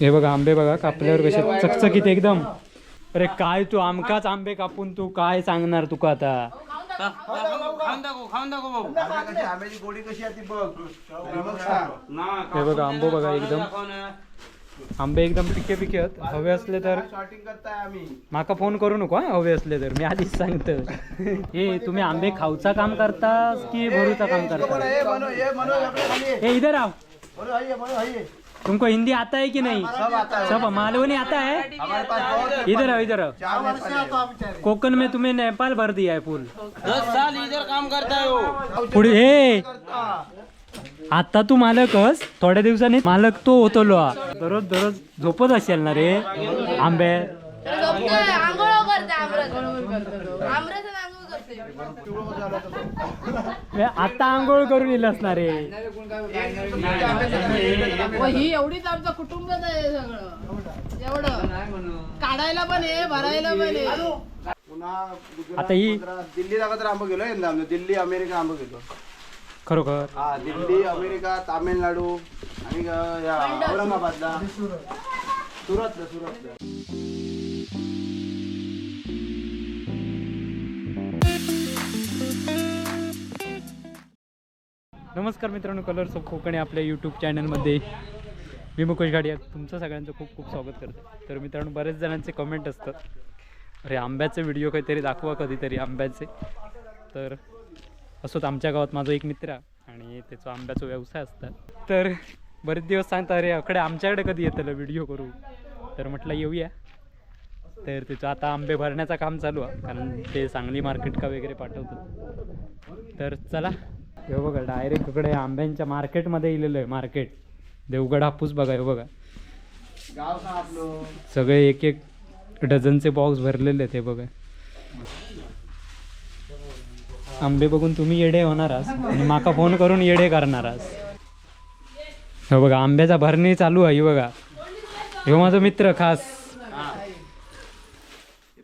हे बघा आंबे बघा कापल्यावर कसे चकचकीत एकदम. अरे काय तू आमकाच आंबे कापून तू काय सांगणार तुका आता? आंब्याची गोडी कशी आहे ती बघ मग सांग हे बघा आंबो बघा एकदम. आंबे एकदम पिके पिके आहेत हवे असले तर शॉटिंग करताय आम्ही माका फोन करू नको हा, हवे असले तर. मी आधीच सांगतो. हे तुम्ही आंबे खाऊचा काम करतास की भरूचा काम करता आपल्या खाली ये. हे इधर आहो आइए आइए। तुमको हिंदी आता है कि नहीं? सब आता है। सब मालवनी आता है। हमारे पास बहुत इधर आओ इधर आओ। कोकण में तुम्हें नेपाल भर दिया है फुल। दस साल इधर काम करता है वो। पुढे हे आता तू मालकच थोड्या दिवसांनी मालक तो होतो लो दररोज दररोज झोपत असेल ना रे आंबे? आंघोळ करते आमरस. आमरस आता आंघोळ करून येईल असणार रे ही एवढीच आमचं कुटुंबच आहे सगळं. एवढं. काढायला पण आहे भरायला पण आहे आता ही- दिल्ली जागा तर आंबो गेलो यंदा आम्ही दिल्ली अमेरिका आंबो गेलो. खरोखर. हा दिल्ली अमेरिका तामिळनाडू आणि अं, या औरंगाबादला. सुरतला सुरतला. नमस्कार मित्रांनो कलर्स ऑफ कोकणी आपल्या यूट्यूब चॅनलमध्ये मी मुकेश गाडिया तुमचं सगळ्यांचं खूप खूप स्वागत करतो. तर मित्रांनो बरेच जणांचे कमेंट असतात. अरे आंब्याचे व्हिडिओ काहीतरी दाखवा कधीतरी आंब्याचे. तर असोच आमच्या गावात माझा एक मित्र आहे आणि त्याचा आंब्याचा व्यवसाय असतात. तर बरेच दिवस सांगता अरे अकडे आमच्याकडे कधी येतं व्हिडिओ करू? तर म्हटलं येऊया. तर त्याचं आता आंबे भरण्याचं काम चालू आहे कारण ते सांगली मार्केट का वगैरे पाठवतात. तर चला हे बघा डायरेक्ट इकडे आंब्यांच्या मार्केटमध्ये इलेलं आहे मार्केट. देवगड हापूस बघा हे बघा. सगळे एक एक डझनचे बॉक्स भरलेले आहेत हे बघा. आंबे बघून तुम्ही येडे होणार आहात आणि माका फोन करून येडे करणार आहात हे बघा आंब्याचा भरणी चालू आहे हे बघा. ह्यो माझा मित्र खास.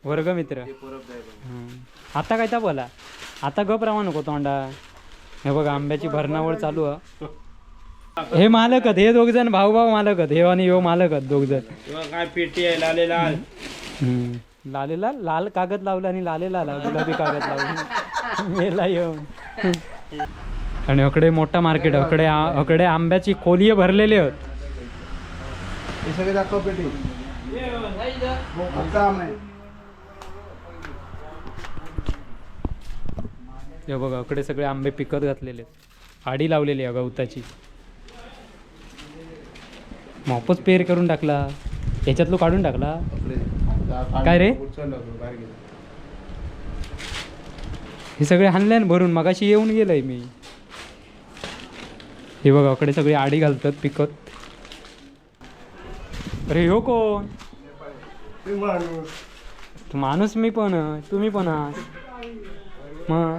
वर्ग मित्र. हं. आता काय त्या बोला? आता गप राहा नको तोंडा. हे बघा आंब्याची भरणावळ चालू आहे. हे मालक आहेत हे दोघ जण भाऊ भाऊ मालक आहेत हे आणि मालक आहेत दोघ जण. काय पेटी आहे लाले लाल. हम्म. लालेला लाल? कागद लावला आणि लालेला लाव गुलाबी कागद लावला. मेला येऊन. आणि अकडे मोठा मार्केट अकडे आ- अकडे आंब्याची खोली भरलेली आहेत. हे सगळे दाखव पेटी आमचा आम आहे हे बघा इकडे सगळे आंबे पिकत घातलेले आडी लावलेली आहे गवताची. मोपच पेर करून टाकला. याच्यातलो काढून टाकला. काय रे? हे सगळे हाणल्यान भरून मगाशी येऊन गेलंय मी. हे बघा इकडे सगळे आडी घालतात पिकत. अरे हो कोण? तू माणूस. मी पण तुम्ही पण आहात मग?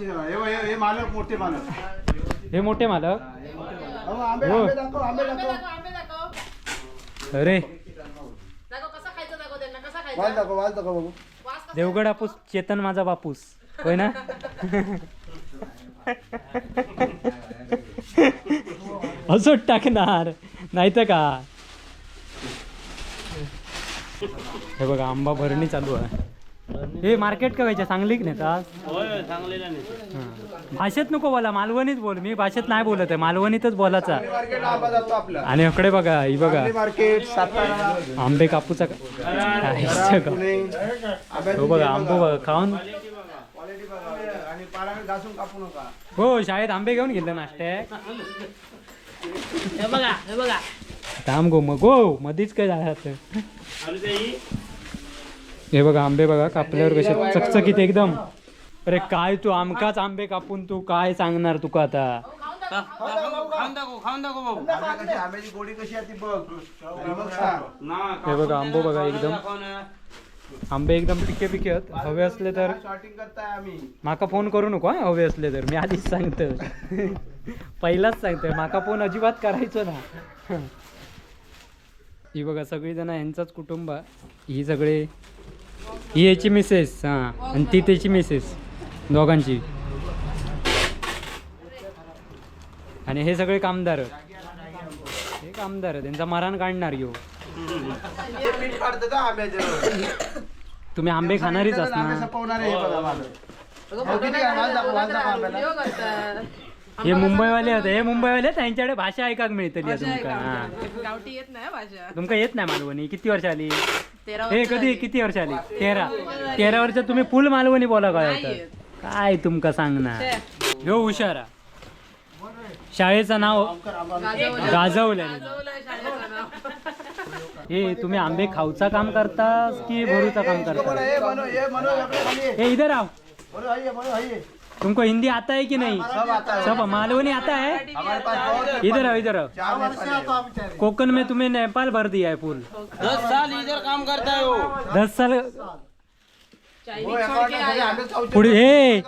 हे हे हे- हे मालक मोठे मालक. हे मोठे मालक? अहो, आंबे हो. आंबे दाखव आंबे दाखव. आंबे दाखव. अरे. दाखव कसा खायचं दाखव त्यांना कसा वाल खायचा दाखव वाल दाखव बघू. वास कसा देवगड हापूस चेतन माझा बापूस. होय ना? असोच टाकणार. नाही तर का? हे बघा आंबा भरणी चालू आहे. हे मार्केट का नेतात होय सांगलेला नाही. हां. भाषेत नको बोला मालवणीच बोल. मी भाषेत नाही बोलत आहे मालवणीतच बोलायचा. आणि अकडे बघा ही बघा. सांगली मार्केट सातारा. आंबे कापूचा का? हो बघा आंबो बघा खाऊन. क्वालिटी बघा आणि पारावर घासून कापू नका. हो शाळेत आंबे घेऊन गेले नाश्ते. हे बघा हे बघा. थांब गो मग गो मधीच काय जायचं हे बघा आंबे बघा कापल्यावर कसे चकचकीत एकदम. अरे काय तू आमकाच आंबे कापून तू काय सांगणार तुका आता? हे बघा आंबो बघा एकदम. आंबे एकदम पिके पिके आहेत. हवे असले तर माका फोन करू नको हा. हवे असले तर. मी आधीच सांगतो पहिलाच सांगतोय. माका फोन अजिबात करायचो ना. ही बघा सगळी जण यांचाच कुटुंब. आहे. ही सगळे ही याची मिसेस हां. आणि ती त्याची मिसेस दोघांची. आणि हे सगळे कामदार. आमदार आहे त्यांचा मरण काढणार हे आंब्याचं तुम्ही आंबे खाणारीच असणार. हे. हो, हे मुंबईवाले होते. हे मुंबईवाले त्यांच्याकडे भाषा ऐकाक मिळतली तुमका हा. गावठी येत नाही भाषा. तुमका येत नाही मालवणी? किती वर्ष आली? तेरा हे कधी. किती वर्ष आली तेरा तेरा वर्ष तुम्ही फुल मालवणी बोला काय. काय तुमका सांगणार ह्यो हुशारा शाळेचं नाव गाजवलं. हे तुम्ही आंबे खाऊचा काम करतास की भरूचा काम करता हे हे. हे इधर आओ तुमको हिंदी आता है कि नहीं सब आता है. सब मालवणी आता है इधर आओ इधर आओ. कोकण में तुम्हें नेपाल भर दिया है फुल दस साल इधर काम करता है वो दस साल. पुढे हे.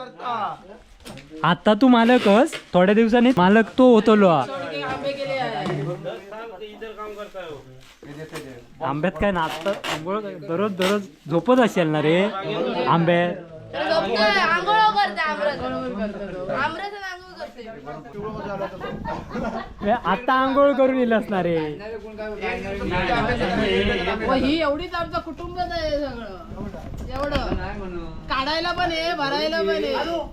आता तू मालकच थोड्या दिवसांनी मालक तो होतलो हा. छोडके आंबे गेले आहे दस साल से इधर काम करता है वो हे देते ते. आंब्यात काय नाचतं दररोज दररोज झोपत असेल ना रे आंब्यात आंघोळ करते आमरस करतो तो. आमरस आणि आंघोळ करते हे आता आंघोळ करून येईल असणार व ही एवढीच आमचं कुटुंबच आहे सगळं एवढं काढायला पण आहे भरायला पण आहे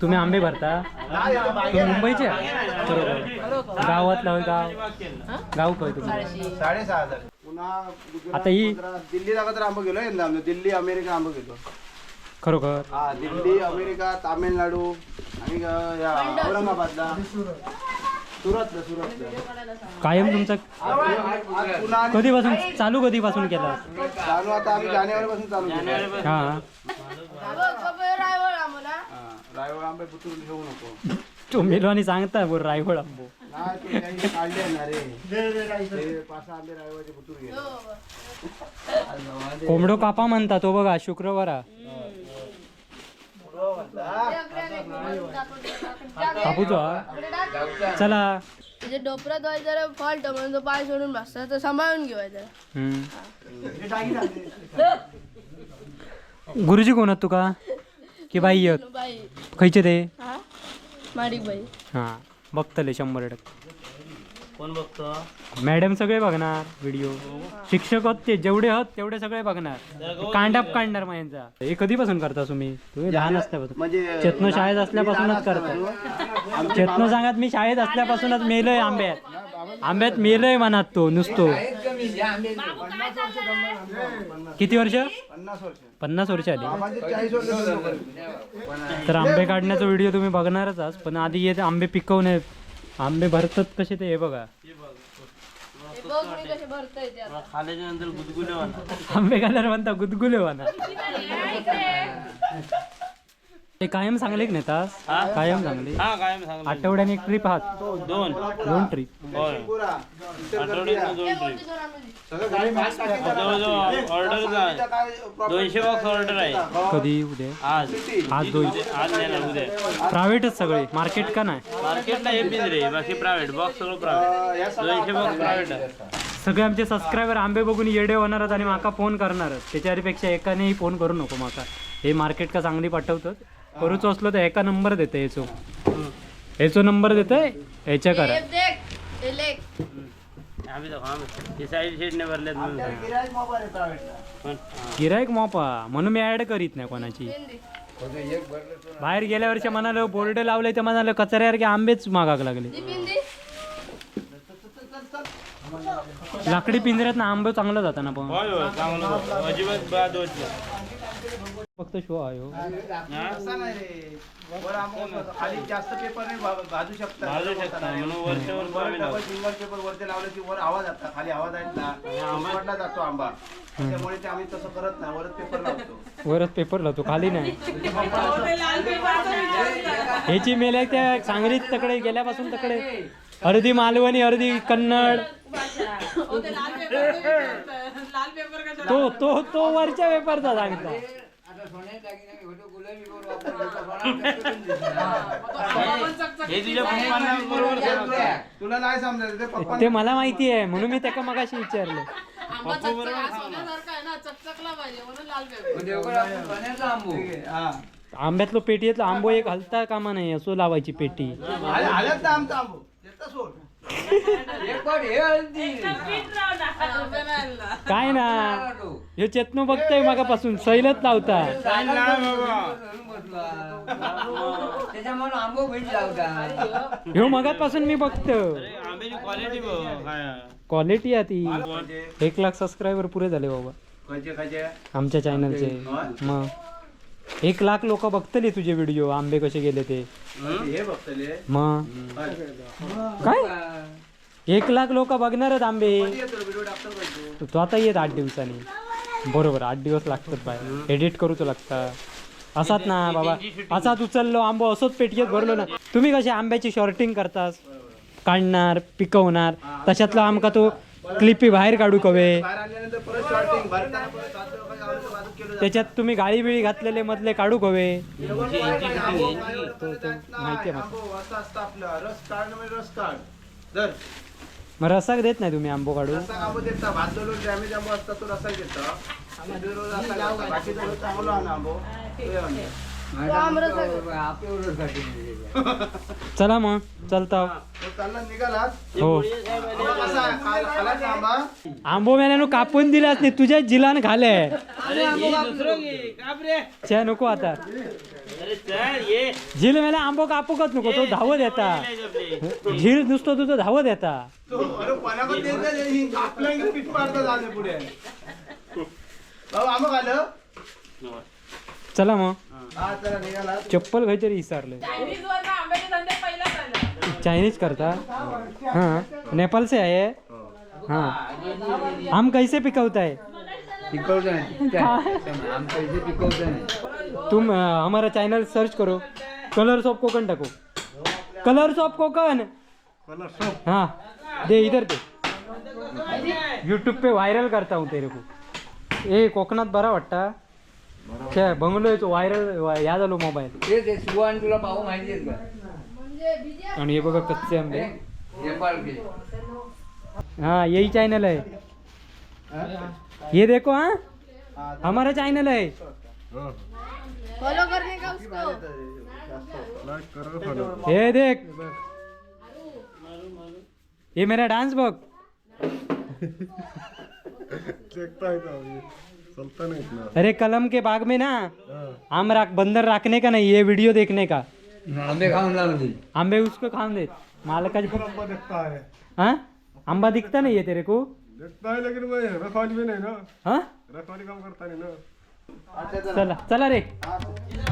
तुम्ही आंबे भरता? तुम्ही मुंबईचे? बरोबर. गावातला होय गाव गाव काय तुम्ही साडेसहा हजार. आता ही- दिल्ली जागा तर आंबा गेलो यंदा आमचं दिल्ली अमेरिका आंबा गेलो खरोखर? हा दिल्ली अमेरिका तामिळनाडू आणि या औरंगाबादला. सुरतला सुरतला. कायम तुमचा पुन्हा कधीपासून चालू कधीपासून केला? चालू आता आम्ही जानेवारी पासून चालू केलं. हा. रायवळ आम्हाला. हा, रायवळ आंबे बुतरून घेऊ नको. तो मेलो सांगता बोल रायवळ आंबो. गेले कोंबडो कापा म्हणता तो बघा शुक्रवारा. कापूचो हा? चला. म्हणजे डोपरात व्हायचं जरा फॉल्ट म्हणून तो पाय सोडून बसता. तर सांभाळून घेवायचं हम्म. गुरुजी कोण आहेत तुका? की बाई आहेत? बाई. खयचे ते? हा? माडिक बाई. हा. बघतले शंभर टक्के. कोण बघतो? मॅडम सगळे बघणार व्हिडिओ. शिक्षक आहेत ते जेवढे आहेत तेवढे सगळे बघणार. कांडाप काढणार माझ्यांचा हे कधीपासून करता तुम्ही? तुम्ही लहान असल्यापासून. म्हणजे चेतनो शाळेत असल्यापासूनच करता. चेतनो सांगत मी शाळेत असल्यापासूनच मेलोय आंब्यात. आंब्यात मेलोय मनात तो नुसतो. किती वर्ष? पन्नास वर्ष आली. तर आंबे काढण्याचा व्हिडिओ तुम्ही बघणारच आहात पण आधी येते आंबे पिकवणे आंबे भरतात कसे ते हे बघा. हे बघ. मी कसे भरतोय ते आता. खाल्याच्या नंतर गुदगुले होणार. आंबे कलर म्हणता गुदगुले वाना हे कायम चांगले की नेतास कायम चांगले हा कायम आठवड्याने एक ट्रिप आहात. दोन. दोन ट्रिप होय. आठवड्यात दोन ऑर्डर दोनशे बॉक्स ऑर्डर आहे. कधी? उद्या? आज. आज दोन. आज नेणार उद्या. प्रायव्हेटच सगळे. मार्केट का नाही? मार्केटला हे बिन रे बाकी प्रायव्हेट. बॉक्स सगळं प्रायव्हेट. दोनशे बॉक्स प्रायव्हेट आहे. सगळे आमचे सबस्क्रायबर आंबे बघून येडे होणारच आणि माका फोन करणारच त्याच्यापेक्षा एकानेही फोन करू नको माका. हे मार्केट का चांगली पाठवतात? करूचो असलो तर एका नंबर देते याचो. याचो नंबर देतोय ह्याच्या करा. हे हे हे हा. गिरायक मोपा म्हणून मी ऍड करीत नाही कोणाची. बाहेर गेल्या वर्षी म्हणालो बोर्ड लावले तर म्हणालो कचऱ्यासारखे आंबेच मागाक लागले. लाकडी पिंजऱ्यात ना आंबे चांगलं जातं. ना पण फक्त शो आहे हो. हा? असं नाही रे. वर आंबा खाली जास्त पेपर नाही भा- भाजू शकता. भाजू शकता. म्हणून वरच्यावर वर कमी डबल लावतो. सिंगल पेपर वरती लावले की वर आवाज आता. खाली आवाज आहेत ना. जातो आंबा. त्यामुळे ते आम्ही तसं करत नाही. वरच पेपर लावतो. वरच पेपर लावतो. खाली नाही. ह्याची मेले त्या सांगलीत तकडे गेल्यापासून तकडे. अर्धी मालवणी अर्धी कन्नड. अहो, ते तो तो तो वरच्या पेपरचा सांगता. हे तुझ्या पप्पांना बरोबर सांगतो. तुला नाही समजायचं ते पप्पा ते मला माहिती आहे म्हणून मी त्याला मगाशी विचारलं. आंबा चकचक सोन्यासारखा आहे ना चकचकला पाहिजे म्हणून लाल पेपर. हा. आंब्यातलं पेटीतलं आंबो एक हलता कामा नाही असो लावायची पेटी. आले- आलेत ना आमचा आंबो. येतं सोड. काय ना? हे चेतनो बघताय मागापासून. सैलत लावता. ह्यो मगापासून मी बघतो. क्वालिटी बघ काय क्वालिटी आहे ती. एक लाख सबस्क्रायबर पुरे झाले बाबा. आमच्या चॅनलचे मग. एक लाख लोक बघतले तुझे व्हिडिओ आंबे कसे गेले ते. हे? बघतले? मग? काय? एक लाख लोक बघणारच आंबे. तू? तो आता येत आठ दिवसांनी. बरोबर आठ दिवस लागतात बाय एडिट करू तो लागता. असाच ना बाबा. असाच उचललो आंबो असोच पेटीत भरलो ना. तुम्ही कसे आंब्याची शॉर्टिंग करतास? काढणार पिकवणार? तशातला आमका तो क्लिपी बाहेर काढू कवे. त्याच्यात तुम्ही गाळी बिळी घातलेले मधले काढू कवे. माहिती मग रसाक देत नाही तुम्ही आंबो काढू रस्ता आंबो. देता भात दररोज डॅमेज आणा. चला मग चलता. हो आंबा मेल्यानं कापून दिलाच नाही तुझ्या जिलान खाले च्या नको आता. अरे चल ये. झील मेला आंबो कापूकच नको तो धावत येता. झील नुसतं तुझं धावत येता. चला मग. चप्पल काहीतरी विसरले. चायनीज करता हाँ नेपाल से आए हैं? हाँ. आम कैसे पिकवता है पिकवता नाही आम पैसे पिकवता नाही तुम हमारा चैनल सर्च करो. कलर्स ऑफ कोकन टाको. कलर्स ऑफ कोकन हाँ. दे इधर दे. यूट्यूब पे वायरल करता हूँ तेरे को. ए कोकणात बरा वाटता. क्या बंगलो आहे तो व्हायरल याद आलो मोबाईल ते ते सुवान तुला पाहू माहिती आहेत का? आणि हे बघा कच्चे आंबे. हाँ यही चैनल है? ये देखो हाँ? हमारा चैनल है. फॉलो करने का उसको? ये देख. ये मेरा डांस बघ अरे कलम के बाग में ना आम राख बंदर रखने का नहीं ये वीडियो देखने का। आंबे खाऊन आंबे उसको खान दे। मालकाची हाँ। आंबा दिखता नहीं है तेरे को? देखता है लेकिन मैं में नहीं ना। हाँ? काम करता नहीं ना। चला चला रे। हा.